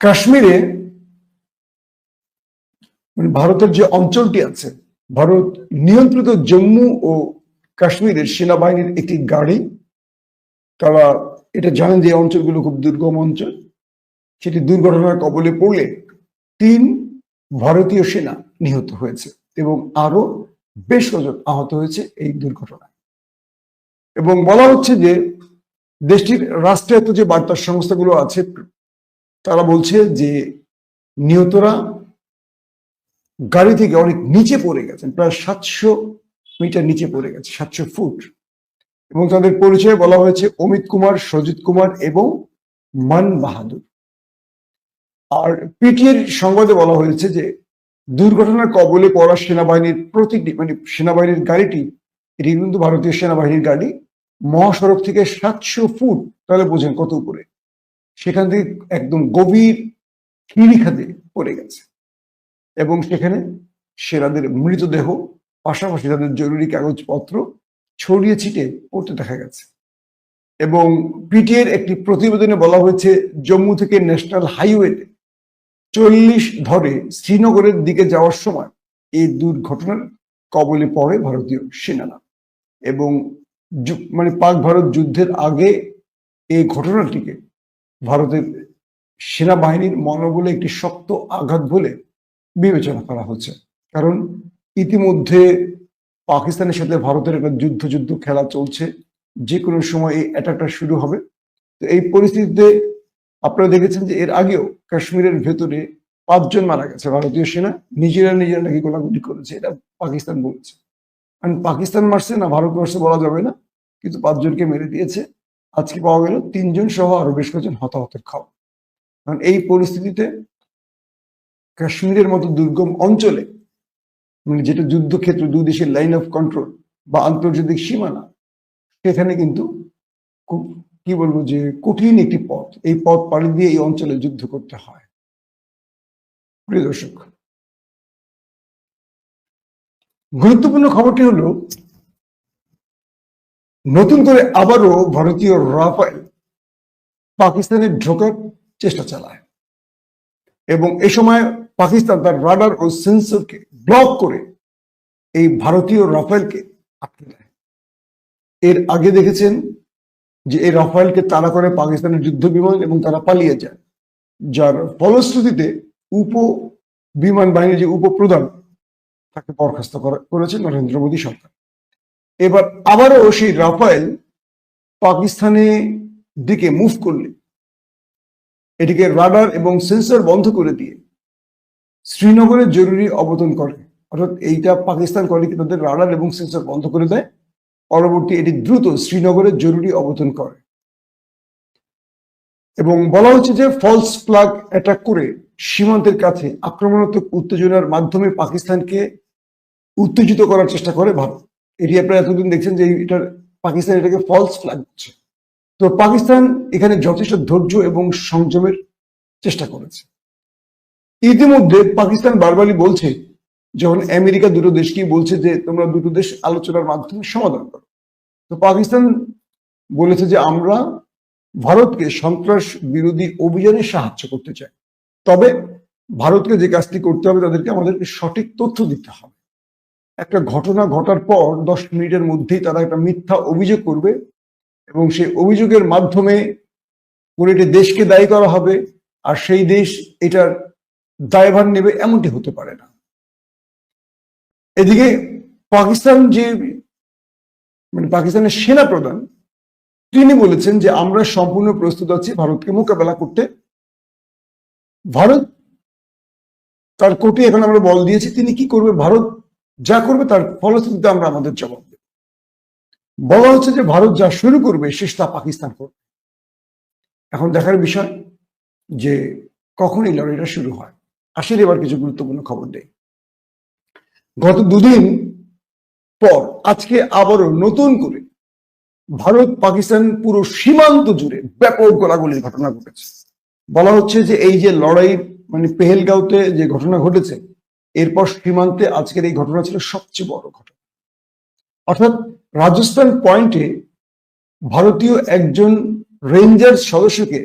কাশ্মীরে মানে ভারতের যে অঞ্চলটি আছে, ভারত নিয়ন্ত্রিত জম্মু ও কাশ্মীরের সেনাবাহিনীর একটি গাড়ি। তারা এটা জানেন যে অঞ্চলগুলো খুব দুর্গম অঞ্চল। সেটি দুর্ঘটনার কবলে পড়লে তিন ভারতীয় সেনা নিহত হয়েছে এবং আরও বেশ কজন আহত হয়েছে এই দুর্ঘটনায়। এবং বলা হচ্ছে যে দেশটির রাষ্ট্রায়ত্ত যে বার্তা সংস্থাগুলো আছে তারা বলছে যে নিহতরা গাড়ি থেকে অনেক নিচে পড়ে গেছেন, প্রায় সাতশো মিটার নিচে পড়ে গেছে, সাতশো ফুট। এবং তাদের পরিচয় বলা হয়েছে অমিত কুমার, সজিত কুমার এবং মান বাহাদুর। আর পিটিএর সংবাদে বলা হয়েছে যে দুর্ঘটনার কবলে পড়া সেনাবাহিনীর প্রতিটি মানে সেনাবাহিনীর গাড়িটি এটি কিন্তু ভারতীয় সেনাবাহিনীর গাড়ি মহাসড়ক থেকে সাতশো ফুট, তাহলে বোঝেন কত উপরে। সেখান থেকে একদম গভীর হিরিখাতে পড়ে গেছে। এবং সেখানে সেনাদের মৃতদেহ, পাশাপাশি তাদের জরুরি কাগজপত্র ছড়িয়ে ছিটে পড়তে দেখা গেছে। এবং পিটিএর একটি প্রতিবেদনে বলা হয়েছে, জম্মু থেকে ন্যাশনাল হাইওয়েতে চল্লিশ ধরে শ্রীনগরের দিকে যাওয়ার সময় এই দুর্ঘটনার কবলে পড়ে ভারতীয় সেনারা। এবং মানে পাক ভারত যুদ্ধের আগে এই ঘটনাটিকে ভারতের সেনাবাহিনীর মনোবলে একটি শক্ত আঘাত বলে বিবেচনা করা হচ্ছে। কারণ ইতিমধ্যে পাকিস্তানের সাথে ভারতের একটা যুদ্ধ যুদ্ধ খেলা চলছে। যে কোনো সময় এই অ্যাটাকটা শুরু হবে। তো এই পরিস্থিতিতে আপনারা দেখেছেন যে এর আগেও কাশ্মীরের ভেতরে পাঁচজন মারা গেছে ভারতীয় সেনা। নিজেরা নিজেরা নাকি গোলাগুলি করেছে, এটা পাকিস্তান বলছে। কারণ পাকিস্তান মারছে না ভারত মারছে বলা যাবে না। কিন্তু পাঁচজনকে মেরে দিয়েছে। আজকে পাওয়া গেল তিনজন সহ আরও বেশ কয়েকজন হতাহতের খবর। কারণ এই পরিস্থিতিতে কাশ্মীরের মতো দুর্গম অঞ্চলে মানে যেটা যুদ্ধক্ষেত্র দুই দেশের লাইন অফ কন্ট্রোল বা আন্তর্জাতিক সীমানা, সেখানে কিন্তু খুব, কি বলব যে কঠিন একটি পথ, এই পথ পাড়ি দিয়ে এই অঞ্চলে যুদ্ধ করতে হয়। প্রিয় দর্শক, গুরুত্বপূর্ণ খবরটি হলো নতুন করে আবারও ভারতীয় রাফাইল পাকিস্তানে ঢোকার চেষ্টা চালায়। এবং এ সময় পাকিস্তান তার রাডার ও সেন্সরকে ব্লক করে এই ভারতীয় রাফাইলকে আটকে দেয়। এর আগে দেখেছেন যে এই রাফাইলকে তাড়া করে পাকিস্তানের যুদ্ধ বিমান এবং তারা পালিয়ে যায়। যার ফলশ্রুতিতে উপ বিমান বাহিনীর যে উপপ্রধান তাকে বরখাস্ত করা- করেছে নরেন্দ্র মোদী সরকার। এবার আবারও সেই রাফায়েল পাকিস্তানে দিকে মুভ করলে। এটিকে রাডার এবং সেন্সর বন্ধ করে দিয়ে শ্রীনগরে জরুরি অবতরণ করে। অর্থাৎ এইটা পাকিস্তান করে কি তাদের রাডার এবং সেন্সর বন্ধ করে দেয়। পরবর্তী এটি দ্রুত শ্রীনগরে জরুরি অবতরণ করে। এবং বলা হচ্ছে যে ফলস ফ্লাগ অ্যাটাক করে সীমান্তের কাছে আক্রমণাত্মক উত্তেজনার মাধ্যমে পাকিস্তানকে উত্তেজিত করার চেষ্টা করে ভারত। এটি আপনারা এতদিন দেখছেন যে এটার পাকিস্তান এটাকে ফলস ফ্ল্যাগ দিচ্ছে। তো পাকিস্তান এখানে যথেষ্ট ধৈর্য এবং সংযমের চেষ্টা করেছে। ইতিমধ্যে পাকিস্তান বারবারই বলছে, যখন আমেরিকা দুটো দেশকেই বলছে যে তোমরা দুটো দেশ আলোচনার মাধ্যমে সমাধান করো। তো পাকিস্তান বলেছে যে আমরা ভারতকে সন্ত্রাস বিরোধী অভিযানে সাহায্য করতে চাই। তবে ভারতকে যে কাজটি করতে হবে, তাদেরকে আমাদেরকে সঠিক তথ্য দিতে হবে। একটা ঘটনা ঘটার পর দশ মিনিটের মধ্যেই তারা একটা মিথ্যা অভিযোগ করবে এবং সেই অভিযোগের মাধ্যমে কোনো দেশকে দায়ী করা হবে আর সেই দেশ এটার দায়ভার নেবে এমনটি হতে পারে না। এদিকে পাকিস্তান যে মানে পাকিস্তানের সেনা প্রধান তিনি বলেছেন যে আমরা সম্পূর্ণ প্রস্তুত আছি ভারতকে মোকাবেলা করতে। ভারত তার কোর্টে এখন আমরা বল দিয়েছি, তিনি কি করবে? ভারত যা করবে তার ফলশ্রুতিতে আমরা আমাদের জবাব দেব। বলা হচ্ছে যে ভারত যা শুরু করবে, শেষ তা পাকিস্তান করবে। এখন দেখার বিষয় যে কখন এই লড়াইটা শুরু হয়, আসলে এবার কিছু গুরুত্বপূর্ণ খবর দেই। গত দুদিন পর আজকে আবারও নতুন করে ভারত পাকিস্তান পুরো সীমান্ত জুড়ে ব্যাপক গোলাগুলির ঘটনা ঘটেছে। বলা হচ্ছে যে এই যে লড়াই মানে পেহেলগাঁওতে যে ঘটনা ঘটেছে এরপর সীমান্তে আজকের এই ঘটনা ছিল সবচেয়ে বড় ঘটনা। অর্থাৎ রাজস্থান পয়েন্টে ভারতীয় একজন রেঞ্জার সদস্যকে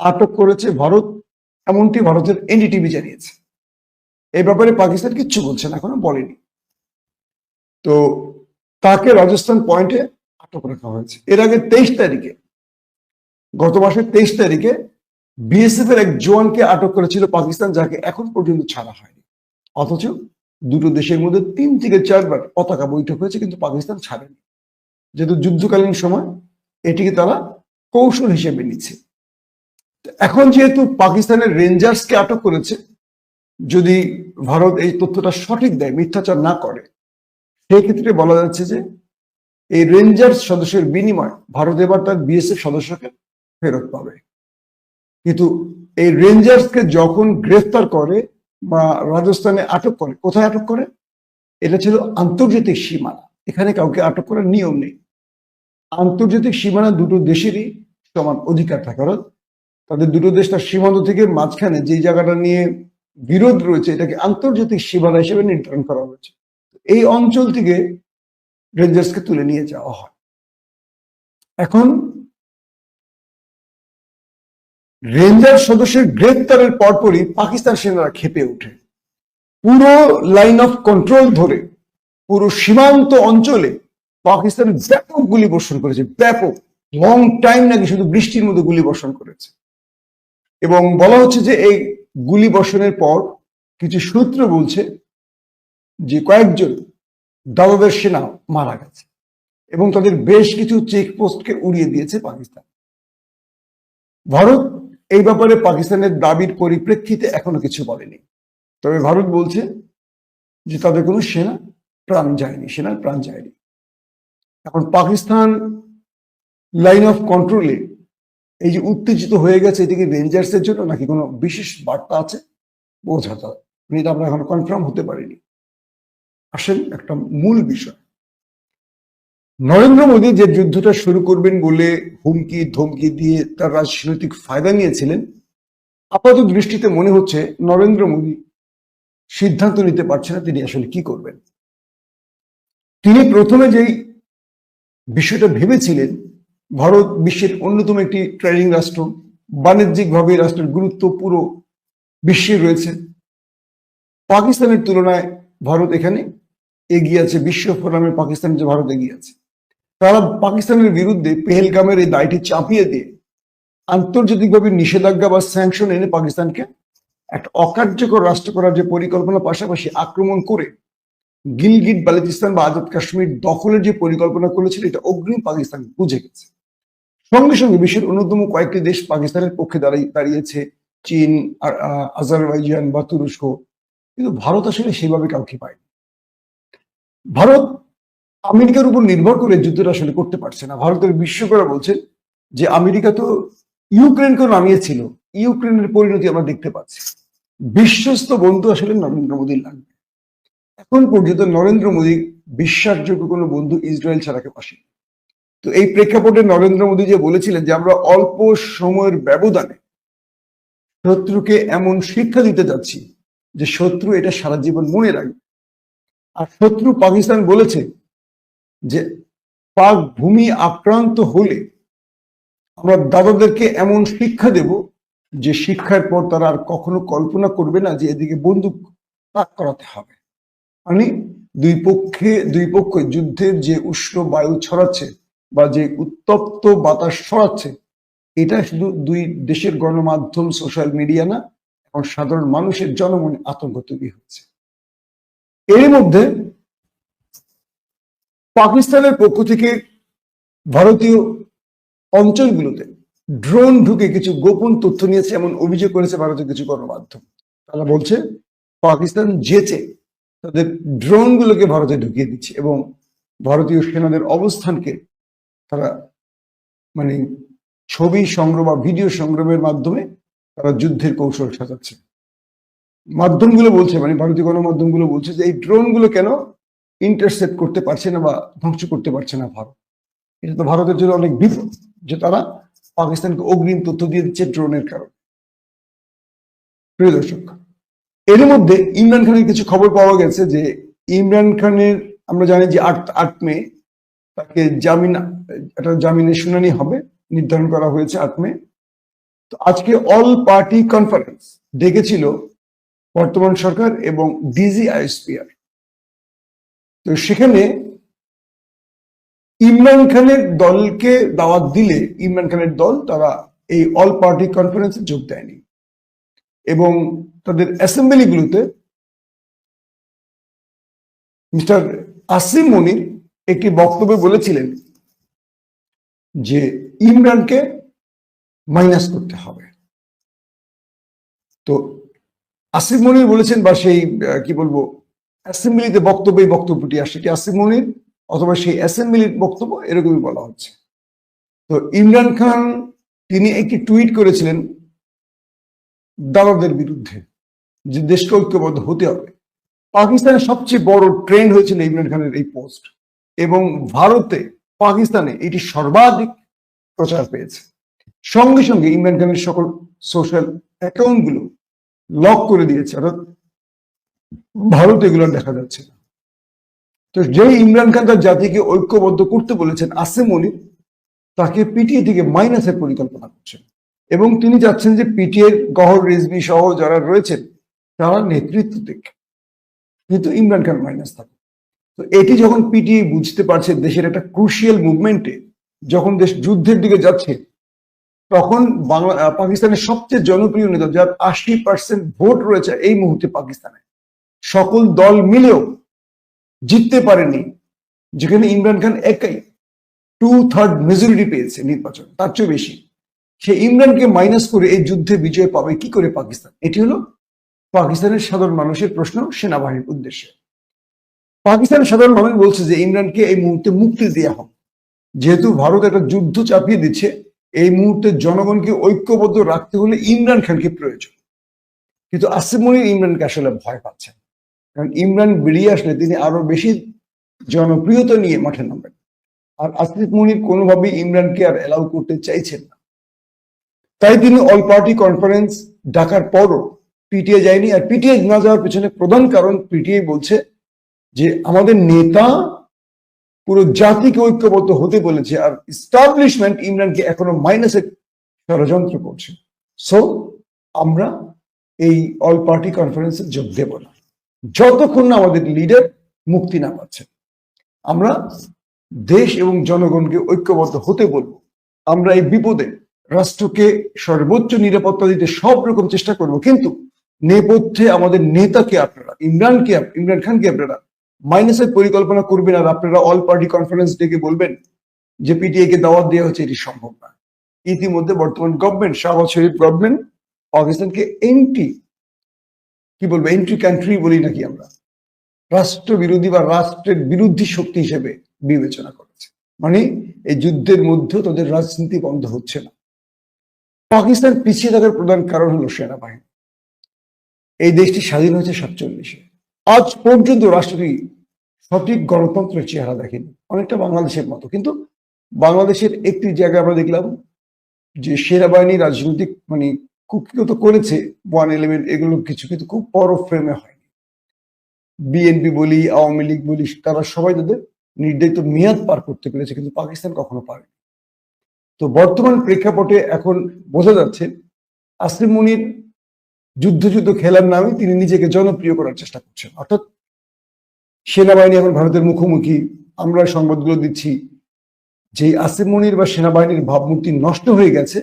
আটক করেছে ভারত, এমনটি ভারতের এনডিটিভি জানিয়েছে। এই ব্যাপারে পাকিস্তান কিচ্ছু বলছে না, এখনও বলেনি। তো তাকে রাজস্থান পয়েন্টে আটক রাখা হয়েছে। এর আগে তেইশ তারিখে, গত মাসের তেইশ তারিখে বিএসএফ এর এক জওয়ানকে আটক করেছিল পাকিস্তান, যাকে এখন পর্যন্ত ছাড়া হয়নি। অথচ দুটো দেশের মধ্যে তিন থেকে চারবার পতাকা বৈঠক হয়েছে, কিন্তু পাকিস্তান ছাড়েনি। যেহেতু যুদ্ধকালীন সময়, এটিকে তারা কৌশল হিসেবে নিচ্ছে। এখন যেহেতু পাকিস্তানের রেঞ্জার্সকে আটক করেছে, যদি ভারত এই তথ্যটা সঠিক দেয়, মিথ্যাচার না করে, সেই ক্ষেত্রে বলা যাচ্ছে যে, এই রেঞ্জার্স সদস্যের বিনিময় ভারত এবার তার বিএসএফ সদস্যকে ফেরত পাবে। কিন্তু এই রেঞ্জার্সকে যখন গ্রেফতার করে বা রাজস্থানে আটক করে। কোথায় আটক করে? এটা ছিল আন্তর্জাতিক সীমানা। এখানে কাউকে আটক করার নিয়ম নেই। আন্তর্জাতিক সীমানা দুটো দেশেরই সমান অধিকার থাকে। অর্থাৎ তাদের দুটো দেশ তার সীমান্ত থেকে মাঝখানে যে জায়গাটা নিয়ে বিরোধ রয়েছে, এটাকে আন্তর্জাতিক সীমানা হিসেবে নির্ধারণ করা হয়েছে। এই অঞ্চল থেকে রেঞ্জার্সকে তুলে নিয়ে যাওয়া হয়। এখন রেঞ্জার সদস্যের গ্রেপ্তারের পরপরই পাকিস্তান সেনারা খেপে ওঠে। পুরো লাইন অফ কন্ট্রোল ধরে পুরো সীমান্ত অঞ্চলে পাকিস্তান ব্যাপক গুলি বর্ষণ করেছে, ব্যাপক লং টাইম নাকি শুধু বৃষ্টির মধ্যে গুলি বর্ষণ করেছে। এবং বলা হচ্ছে যে এই গুলি বর্ষণের পর কিছু সূত্র বলছে যে কয়েকজন দাদাদের সেনা মারা গেছে এবং তাদের বেশ কিছু চেকপোস্টকে উড়িয়ে দিয়েছে পাকিস্তান। ভারত এই ব্যাপারে পাকিস্তানের দাবির পরিপ্রেক্ষিতে এখনও কিছু বলেনি। তবে ভারত বলছে যে তাদের কোনো সেনা প্রাণ যায়নি, সেনার প্রাণ যায়নি। এখন পাকিস্তান লাইন অফ কন্ট্রোলে এই যে উত্তেজিত হয়ে গেছে, এটি এদিকে রেঞ্জার্সের জন্য নাকি কোনো বিশেষ বার্তা আছে? বোঝা যায় এটা আমরা এখন কনফার্ম হতে পারিনি। আসেন একটা মূল বিষয়। নরেন্দ্র মোদী যে যুদ্ধটা শুরু করবেন বলে হুমকি, ধমকি দিয়ে তার রাজনৈতিক ফায়দা নিয়েছিলেন, আপাত দৃষ্টিতে মনে হচ্ছে নরেন্দ্র মোদী সিদ্ধান্ত নিতে পারছে না তিনি আসলে কি করবেন। তিনি প্রথমে যেই বিষয়টা ভেবেছিলেন, ভারত বিশ্বের অন্যতম একটি ট্রেডিং রাষ্ট্র, বাণিজ্যিকভাবে রাষ্ট্রের গুরুত্ব পুরো বিশ্বে রয়েছে। পাকিস্তানের তুলনায় ভারত এখানে এগিয়ে আছে, বিশ্ব ফোরামে পাকিস্তান যে ভারত এগিয়ে আছে। তারা পাকিস্তানের বিরুদ্ধে পেহেলগামের এই দায়টি চাপিয়ে দিয়ে আন্তর্জাতিকভাবে নিষেধাজ্ঞা বা স্যাংশন এনে পাকিস্তানকে একটা অকার্যকর রাষ্ট্র করার যে পরিকল্পনা, পাশাপাশি আক্রমণ করে গিলগিট, বালুচিস্তান বা আজাদ কাশ্মীর দখলের যে পরিকল্পনা করেছিল, এটা অগ্রিম পাকিস্তান বুঝে গেছে। সঙ্গে সঙ্গে বিশ্বের অন্যতম কয়েকটি দেশ পাকিস্তানের পক্ষে দাঁড়িয়ে, দাঁড়িয়েছে, চীন আর আজারবাইজান বা তুরস্ক। কিন্তু ভারত আসলে সেভাবে কাউকে পায়নি। ভারত আমেরিকার উপর নির্ভর করে যুদ্ধটা আসলে করতে পারছে না। ভারতের বিশ্বকরা বলছেন যে, আমেরিকা তো ইউক্রেনকে নামিয়েছিল। ইউক্রেনের পরিণতি আমরা দেখতে পাচ্ছি। বিশ্বস্ত বন্ধু আসলে নরেন্দ্র মোদীর লাগবে। এখন পর্যন্ত নরেন্দ্র মোদী বিশ্বাসযোগ্য কোনো বন্ধু ইসরায়েল ছাড়াকে পাশে তো এই প্রেক্ষাপটে নরেন্দ্র মোদী যে বলেছিলেন যে, আমরা অল্প সময়ের ব্যবধানে শত্রুকে এমন শিক্ষা দিতে যাচ্ছি যে, শত্রু এটা সারা জীবন মনে রাখবে। আর শত্রু পাকিস্তান বলেছে যে পাক ভূমি আক্রান্ত হলে আমরা দাদাদেরকে এমন শিক্ষা দেব যে শিক্ষার পর তারা আর কখনো কল্পনা করবে না যে এদিকে বন্দুক তাক করাতে হবে। মানে দুই পক্ষে, দুই পক্ষ যুদ্ধের যে উষ্ণ বায়ু ছড়াচ্ছে বা যে উত্তপ্ত বাতাস ছড়াচ্ছে, এটা শুধু দুই দেশের গণমাধ্যম, সোশ্যাল মিডিয়া না এবং সাধারণ মানুষের জনমনে আতঙ্ক তৈরি হচ্ছে। এর মধ্যে পাকিস্তানের পক্ষ থেকে ভারতীয় অঞ্চলগুলোতে ড্রোন ঢুকে কিছু গোপন তথ্য নিয়েছে, এমন অভিযোগ করেছে ভারতের কিছু গণমাধ্যম। তারা বলছে, পাকিস্তান যেচে তাদের ড্রোনগুলোকে ভারতে ঢুকিয়ে দিচ্ছে এবং ভারতীয় সেনাদের অবস্থানকে তারা মানে ছবি সংগ্রহ বা ভিডিও সংগ্রহের মাধ্যমে তারা যুদ্ধের কৌশল সাজাচ্ছে। মাধ্যমগুলো বলছে মানে ভারতীয় গণমাধ্যমগুলো বলছে যে এই ড্রোনগুলো কেন ইন্টারসেপ্ট করতে পারছে না বা ধ্বংস করতে পারছে না ভারত। এটা তো ভারতের জন্য অনেক বিপদ যে তারা পাকিস্তানকে অগ্রিম তথ্য দিয়ে দিচ্ছে ড্রোনের কারণে। প্রিয় দর্শক, এর মধ্যে ইমরান খানের কিছু খবর পাওয়া গেছে যে ইমরান খানের, আমরা জানি যে আট আট মে তাকে জামিন একটা জামিনের শুনানি হবে, নির্ধারণ করা হয়েছে আট মে। তো আজকে অল পার্টি কনফারেন্স ডেকেছিল বর্তমান সরকার এবং ডিজিআইএসপিআর। তো সেখানে ইমরান খানের দলকে দাওয়াত দিলে ইমরান খানের দল তারা এই অল পার্টি কনফারেন্সে যোগ দেয়নি। এবং তাদের অ্যাসেম্বলিগুলোতে মিস্টার আসিম মনির একটি বক্তব্যে বলেছিলেন যে ইমরানকে মাইনাস করতে হবে। তো আসিফ মনির বলেছেন বা সেই কি বলব অ্যাসেম্বলিতে বক্তব্য এই বক্তব্যটি আসে কি আসিফ অথবা সেই অ্যাসেম্বলির বক্তব্য এরকমই বলা হচ্ছে। তো ইমরান খান তিনি একটি টুইট করেছিলেন দালালদের বিরুদ্ধে যে দেশকে ঐক্যবদ্ধ হতে হবে। পাকিস্তানের সবচেয়ে বড় ট্রেন্ড হয়েছিল ইমরান খানের এই পোস্ট এবং ভারতে পাকিস্তানে এটি সর্বাধিক প্রচার পেয়েছে। সঙ্গে সঙ্গে ইমরান খানের সকল সোশ্যাল অ্যাকাউন্টগুলো লক করে দিয়েছে। অর্থাৎ ভারতে এগুলো দেখা যাচ্ছে না। তো যে ইমরান খান তার জাতিকে ঐক্যবদ্ধ করতে বলেছেন, আসিম মনির তাকে পিটিএ থেকে মাইনাসের পরিকল্পনা করছেন। এবং তিনি চাচ্ছেন যে পিটিএ গহর রেজবি সহ যারা রয়েছেন, তারা নেতৃত্ব দিক। কিন্তু ইমরান খান মাইনাস থাকে তো এটি যখন পিটিএ বুঝতে পারছে দেশের একটা ক্রুশিয়াল মুভমেন্টে যখন দেশ যুদ্ধের দিকে যাচ্ছে, তখন বাংলা, পাকিস্তানের সবচেয়ে জনপ্রিয় নেতা, যার আশি পার্সেন্ট ভোট রয়েছে এই মুহূর্তে পাকিস্তানে সকল দল মিলেও জিততে পারেনি। যেখানে ইমরান খান একাই টু থার্ড মেজরিটি পেয়েছে নির্বাচন, তার চেয়ে বেশি। সে ইমরানকে মাইনাস করে এই যুদ্ধে বিজয় পাবে কি করে পাকিস্তান? এটি হলো পাকিস্তানের সাধারণ মানুষের প্রশ্ন সেনাবাহিনীর উদ্দেশ্যে। পাকিস্তানের সাধারণ মানুষ বলছে যে ইমরানকে এই মুহূর্তে মুক্তি দেওয়া হোক। যেহেতু ভারত একটা যুদ্ধ চাপিয়ে দিচ্ছে, এই মুহূর্তে জনগণকে ঐক্যবদ্ধ রাখতে হলে ইমরান খানকে প্রয়োজন। কিন্তু আসিফ মনির ইমরানকে আসলে ভয় পাচ্ছেন কারণ ইমরান বেরিয়ে আসলে তিনি আরও বেশি জনপ্রিয়তা নিয়ে মাঠে নামবেন। আর আসিফ মনির কোনোভাবেই ইমরানকে আর অ্যালাউ করতে চাইছেন না। তাই তিনি অল পার্টি কনফারেন্স ডাকার পরও পিটিএ যায়নি। আর পিটিএ না যাওয়ার পেছনে প্রধান কারণ পিটিএ বলছে যে, আমাদের নেতা পুরো জাতিকে ঐক্যবদ্ধ হতে বলেছে আর ইস্টাবলিশমেন্ট ইমরানকে এখনও মাইনাসে ষড়যন্ত্র করছে। সো আমরা এই অল পার্টি কনফারেন্সে যোগ দেব না। যতক্ষণ না আমাদের লিডার মুক্তি না পাচ্ছে। আমরা দেশ এবং জনগণকে ঐক্যবদ্ধ হতে বলব। আমরা এই বিপদে রাষ্ট্রকে সর্বোচ্চ নিরাপত্তা দিতে সব রকম চেষ্টা করব। কিন্তু নেপথ্যে আমাদের নেতাকে আপনারা, ইমরানকে ইমরান খানকে আপনারা মাইনাসের পরিকল্পনা করবেন আর আপনারা অল পার্টি কনফারেন্স ডেকে বলবেন যে পিটিএ কে দাওয়াত দেওয়া হচ্ছে এটি সম্ভব না। ইতিমধ্যে বর্তমান গভর্নমেন্ট শাহবাজ শরীফ গভর্নমেন্ট পাকিস্তানকে এন্টি কি বলব এন্ট্রি কান্ট্রি বলি নাকি আমরা? রাষ্ট্র বিরোধী বা রাষ্ট্রের বিরোধী শক্তি হিসেবে বিবেচনা করেছে। মানে এই যুদ্ধের মধ্যেও তাদের রাজনীতি বন্ধ হচ্ছে না। পাকিস্তান পিছিয়ে থাকার প্রধান কারণ হলো সেনাবাহিনী। এই দেশটি স্বাধীন হয়েছে সাতচল্লিশে। আজ পর্যন্ত রাষ্ট্রটি সঠিক গণতন্ত্রের চেহারা দেখেনি। অনেকটা বাংলাদেশের মতো। কিন্তু বাংলাদেশের একটি জায়গায় আমরা দেখলাম যে সেনাবাহিনী রাজনৈতিক মানে কুক্ষিগত করেছে ওয়ান এলিমেন্ট এগুলো কিছু কিন্তু খুব বড় ফ্রেমে হয়নি। বিএনপি বলি, আওয়ামী লীগ বলি, তারা সবাই তাদের নির্ধারিত মেয়াদ পার করতে পেরেছে, কিন্তু পাকিস্তান কখনো পারে তো বর্তমান প্রেক্ষাপটে এখন বোঝা যাচ্ছে, আসলিম মুনির যুদ্ধ যুদ্ধ খেলার নামে তিনি নিজেকে জনপ্রিয় করার চেষ্টা করছেন। অর্থাৎ সেনাবাহিনী এখন ভারতের মুখোমুখি। আমরা সংবাদগুলো দিচ্ছি যে আসিম বা সেনাবাহিনীর ভাবমূর্তি নষ্ট হয়ে গেছে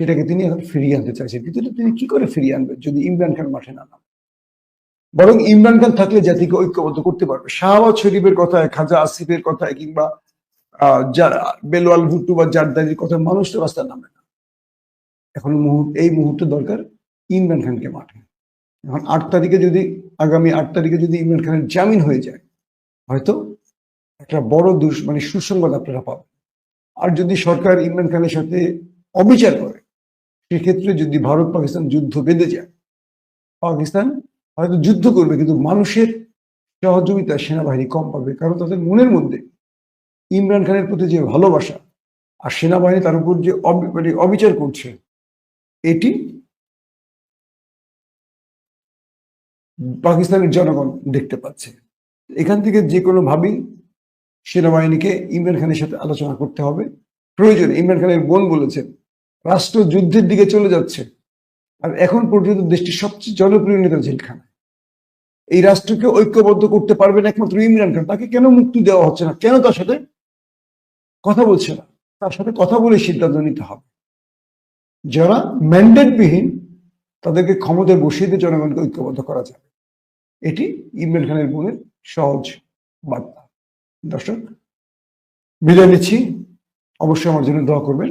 সেটাকে তিনি এখন ফিরিয়ে আনতে চাইছেন। কিন্তু তিনি কি করে ফিরিয়ে আনবেন যদি ইমরান খান মাঠে না নামে? বরং ইমরান খান থাকলে জাতিকে ঐক্যবদ্ধ করতে পারবে। শাহবাজ শরীফের কথায়, খাজা আসিফের কথায় কিংবা বেলোয়াল ভুট্টু বা জারদারির কথায় মানুষ তো রাস্তায় নামে না। এখন এই মুহূর্তে দরকার ইমরান খানকে মাঠে। এখন আট তারিখে যদি, আগামী আট তারিখে যদি ইমরান খানের জামিন হয়ে যায়, হয়তো একটা বড় দুষ মানে সুসংবাদ আপনারা পাবেন। আর যদি সরকার ইমরান খানের সাথে অবিচার করে সেক্ষেত্রে যদি ভারত পাকিস্তান যুদ্ধ বেঁধে যায়, পাকিস্তান হয়তো যুদ্ধ করবে, কিন্তু মানুষের সহযোগিতা সেনাবাহিনী কম পাবে। কারণ তাদের মনের মধ্যে ইমরান খানের প্রতি যে ভালোবাসা আর সেনাবাহিনী তার উপর যে মানে অবিচার করছে, এটি পাকিস্তানের জনগণ দেখতে পাচ্ছে। এখান থেকে যে কোনো ভাবেই সেনাবাহিনীকে ইমরান খানের সাথে আলোচনা করতে হবে। প্রয়োজনে ইমরান খানের বোন বলেছেন রাষ্ট্র যুদ্ধের দিকে চলে যাচ্ছে। আর এখন পর্যন্ত দেশটির সবচেয়ে জনপ্রিয় নেতা জেলখানায়। এই রাষ্ট্রকে ঐক্যবদ্ধ করতে পারবেন একমাত্র ইমরান খান। তাকে কেন মুক্তি দেওয়া হচ্ছে না? কেন তার সাথে কথা বলছে না? তার সাথে কথা বলে সিদ্ধান্ত নিতে হবে। যারা ম্যান্ডেটবিহীন, তাদেরকে ক্ষমতায় বসিয়ে দিয়ে জনগণকে ঐক্যবদ্ধ করা যাবে। এটি ইমরান খানের বোনের সহজ বার্তা। দর্শক, বিদায় নিচ্ছি। অবশ্যই আমার জন্য দোয়া করবেন।